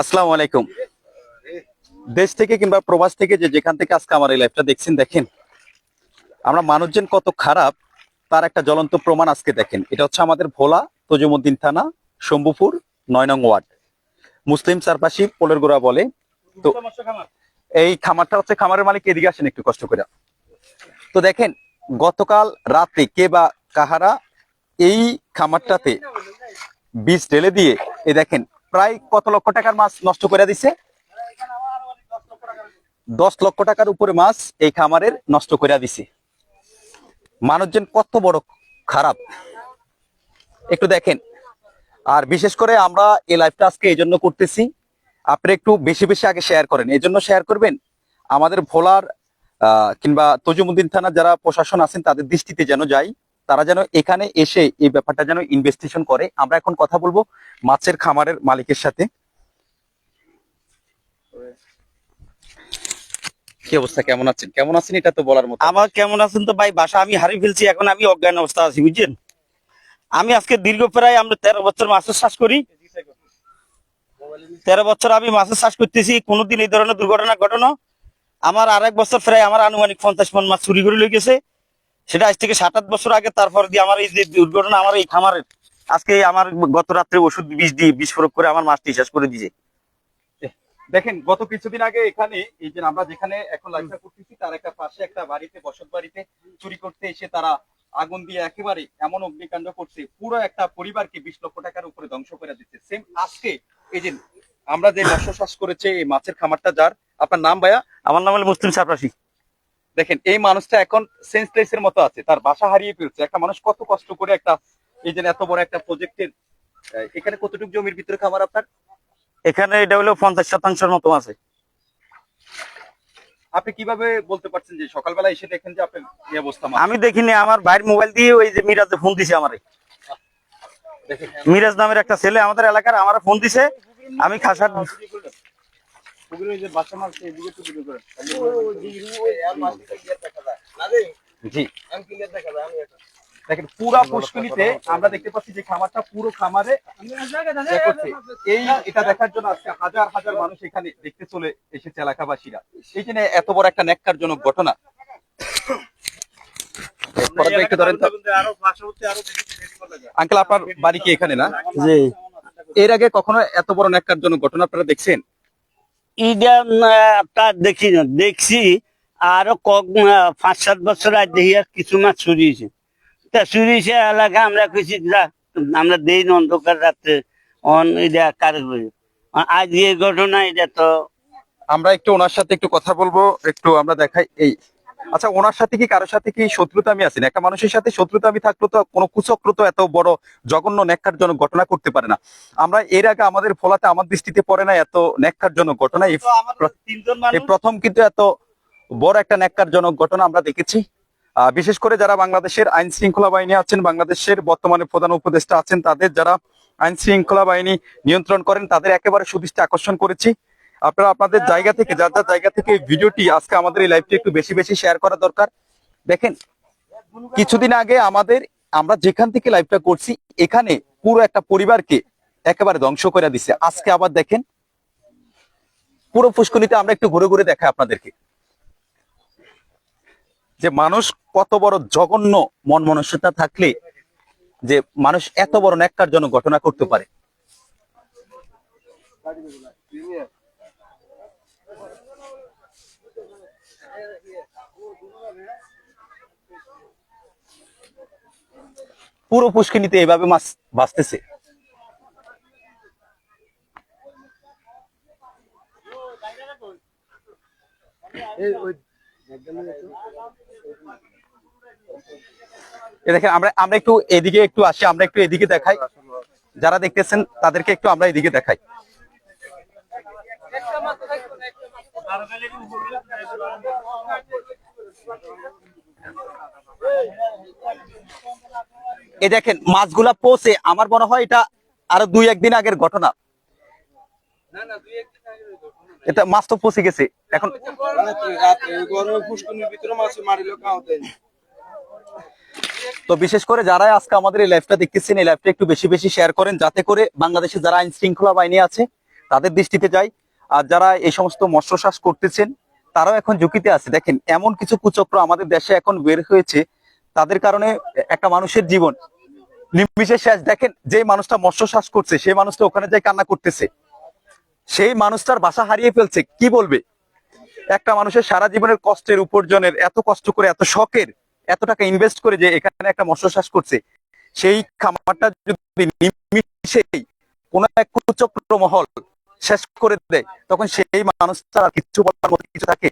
আসসালামু আলাইকুম। দেশ থেকে কিংবা প্রবাস থেকে যে যেখান থেকে আজকে আমার এই লাইফটা দেখছেন, দেখেন। আমরা মানুষজন কত খারাপ, তার একটা জ্বলন্ত প্রমাণ আজকে দেখেন। এটা হচ্ছে আমাদের ভোলা, তজুমুদ্দিন থানা, শম্ভুপুর, নয় নং ওয়ার্ড। মুসলিম চারপাশি পোলের গোড়া বলে। তো এই খামারটা হচ্ছে খামারের মালিক, এদিকে আসেন একটু কষ্ট করে। তো দেখেন, গতকাল রাতে কে বা কাহারা এই খামারটাতে বীজ ঢেলে দিয়ে এই দেখেন প্রায় কত লক্ষ টাকার মাছ নষ্ট করে দিছে? দশ লক্ষ টাকার উপরে মাছ এই খামারের নষ্ট করে দিছে। মানুষজন কত বড় খারাপ। একটু দেখেন। আর বিশেষ করে আমরা এই লাইভটা আজকে এই জন্য করতেছি আপনি একটু বেশি বেশি আগে শেয়ার করেন। এই জন্য শেয়ার করবেন, আমাদের ভোলার কিংবা তজুমুদ্দিন থানার যারা প্রশাসন আছেন, তাদের দৃষ্টিতে যেন যাই। তারা যেন এখানে এসে এই ব্যাপারটা যেন ইনভেস্টিগেশন করে। আমরা এখন কথা বলব মাছের খামারের মালিকের সাথে। কি অবস্থা? কেমন আছেন? কেমন আছেন? এটা তো বলার মতো। আমার কেমন আছেন তো ভাই? বাসা আমি হারিয়ে ফেলছি, এখন আমি অজ্ঞান অবস্থা আছি, বুঝছেন? আমি আজকে দীর্ঘ প্রায় আমরা তেরো বছর মাছের চাষ করি। তেরো বছর আমি মাছের চাষ করতেছি, কোনোদিন এই ধরনের দুর্ঘটনা ঘটনা। আমার আর এক বছর প্রায় আমার আনুমানিক পঞ্চাশ মন মাছ চুরি করে লই গেছে। সেটা আজ থেকে সাত আট বছর আগে তারপর দিয়ে আমার এই যে দুর্ঘটনা আমার এই খামারের আজকে আমার গত রাত্রে ওষুধ বিষ দিয়ে বিষ প্রয়োগ করে আমার মাছটি শেষ করে দিয়েছে। দেখেন গত কিছুদিন আগে এখানে এই যে আমরা যেখানে এখন লাইভটা করতেছি তার একটা পাশে একটা বাড়িতে বসত বাড়িতে চুরি করতে এসে তারা আগুন দিয়ে একেবারে এমন অগ্নিকাণ্ড করছে পুরো একটা পরিবারকে বিশ লক্ষ টাকার উপরে ধ্বংস করে দিচ্ছে। সেম আজকে এই যে আমরা যে মৎস্য চাষ করেছে এই মাছের খামারটা যার আপনার নাম ভাইয়া? আমার নাম হলো মুসলিম সাপরাসি দেখেন এই মানুষটা এখন সেন্সলেস এর মতো আছে তার বাসা হারিয়ে ফেলছে। একটা মানুষ কত কষ্ট করে একটা এই যে এত বড় একটা প্রজেক্টের এখানে কতটুকু জমির ভিতরে খামার আপনার? এখানে এটা হলো পঞ্চাশ শতাংশের মতো আছে। আপনি কীভাবে বলতে পারছেন যে সকালবেলা এসে দেখেন যে আপনার এই অবস্থা আমি দেখিনি আমার ভাইয়ের মোবাইল দিয়ে ওই যে মিরাজে ফোন দিছে আমারে। দেখেন। মিরাজ নামের একটা ছেলে আমাদের এলাকার আমার ফোন দিছে। আমি খাসার জি দেখেন পুরা পুষ্করিতে আমরা দেখতে পাচ্ছি যে খামারটা পুরো খামারে এই এটা দেখার জন্য আজকে হাজার হাজার মানুষ এখানে দেখতে চলে এসেছে এলাকাবাসীরা। এই জন্য এত বড় একটা ন্যাক্কারজনক ঘটনা। একটু ধরেন আঙ্কেল আপনার বাড়ি কি এখানে না? জি। এর আগে কখনো এত বড় ন্যাক্কারজনক ঘটনা আপনারা দেখছেন? ইটা দেখি না, দেখছি আরও কক পাঁচ সাত বছর আজ দেখি আর কিছু মাছ চুরিয়েছে তা চুরিয়েছে এলাকা, আমরা কিছু আমরা দেই না অন্ধকার রাত্রে, অন এটা করি। আজ এই ঘটনা, এটা তো আমরা একটু ওনার সাথে একটু কথা বলব, একটু আমরা দেখাই, এই আচ্ছা ওনার সাথে কি কারোর সাথে কি শত্রুতা আমি আছি? না? একটা মানুষের সাথে শত্রুতা আমি থাকল তো কোনো কুচক্র তো এত বড় জঘন্য ন্যাক্কারজনক ঘটনা করতে পারে না। আমরা এর আগে আমাদের ফলাতে আমার দৃষ্টিতে পড়ে না এত ন্যাক্কারজনক ঘটনা। এই প্রথম কিন্তু এত বড় একটা ন্যাক্কারজনক ঘটনা আমরা দেখেছি। আহ, বিশেষ করে যারা বাংলাদেশের আইন শৃঙ্খলা বাহিনী আছেন বাংলাদেশের বর্তমানে প্রধান উপদেষ্টা আছেন তাদের যারা আইন শৃঙ্খলা বাহিনী নিয়ন্ত্রণ করেন তাদের একেবারে সুদৃষ্টি আকর্ষণ করেছি। আপনারা আপনাদের জায়গা থেকে, যার যার জায়গা থেকে ভিডিওটি আজকে আমাদের এই লাইভটি একটু বেশি বেশি শেয়ার করা দরকার। দেখেন, কিছুদিন আগে আমাদের, আমরা যেখান থেকে লাইভটা করছি, এখানে পুরো একটা পরিবারকে একেবারে ধ্বংস করে দিছে। আজকে আবার দেখেন, পুরো পুষ্করিতে আমরা একটু ঘুরে ঘুরে দেখাই আপনাদেরকে। যে মানুষ কত বড় জঘন্য মন মনস্যতা থাকলে যে মানুষ এত বড় ন্যাক্কারজনক ঘটনা করতে পারে। পুরো পুষ্কিনিতে এভাবে মাছ বাঁচতেছে দেখেন, আমরা আমরা একটু এদিকে একটু আসি, আমরা একটু এদিকে দেখাই। যারা দেখতেছেন, তাদেরকে একটু আমরা এদিকে দেখাই। এ দেখেন, মাছগুলা পচে। আমার মনে হয় এটা আরও দুই একদিন আগের ঘটনা। এটা মাছ তো পচে গেছে। এখন তো বিশেষ করে যারা আজকে আমাদের এই লাইভটা দেখতেছেন, এই লাইভটা একটু বেশি বেশি শেয়ার করেন, যাতে করে বাংলাদেশে যারা আইন শৃঙ্খলা বাহিনী আছে, তাদের দৃষ্টিতে যাই। আর যারা এই সমস্ত মৎস্য চাষ করতেছেন তারাও এখন ঝুঁকিতে আছে। দেখেন, এমন কিছু কুচক্র আমাদের দেশে এখন বের হয়েছে, তাদের কারণে একটা মানুষের জীবন নিমিশে শেষ। দেখেন যে মানুষটা মৎস্য শ্বাস করছে, সেই মানুষটা ওখানে যাই কান্না করতেছে। সেই মানুষটার বাসা হারিয়ে ফেলছে, কি বলবে? একটা মানুষের সারা জীবনের কষ্টের উপার্জনের, এত কষ্ট করে, এত শখের, এত টাকা ইনভেস্ট করে যে এখানে একটা মৎস্য চাষ করছে, সেই খামারটা যদি নিমিশেই কোন এক কুচক্র মহল শেষ করে দেয় তখন সেই মানুষটা কিছু বলার মতো কিছু থাকে।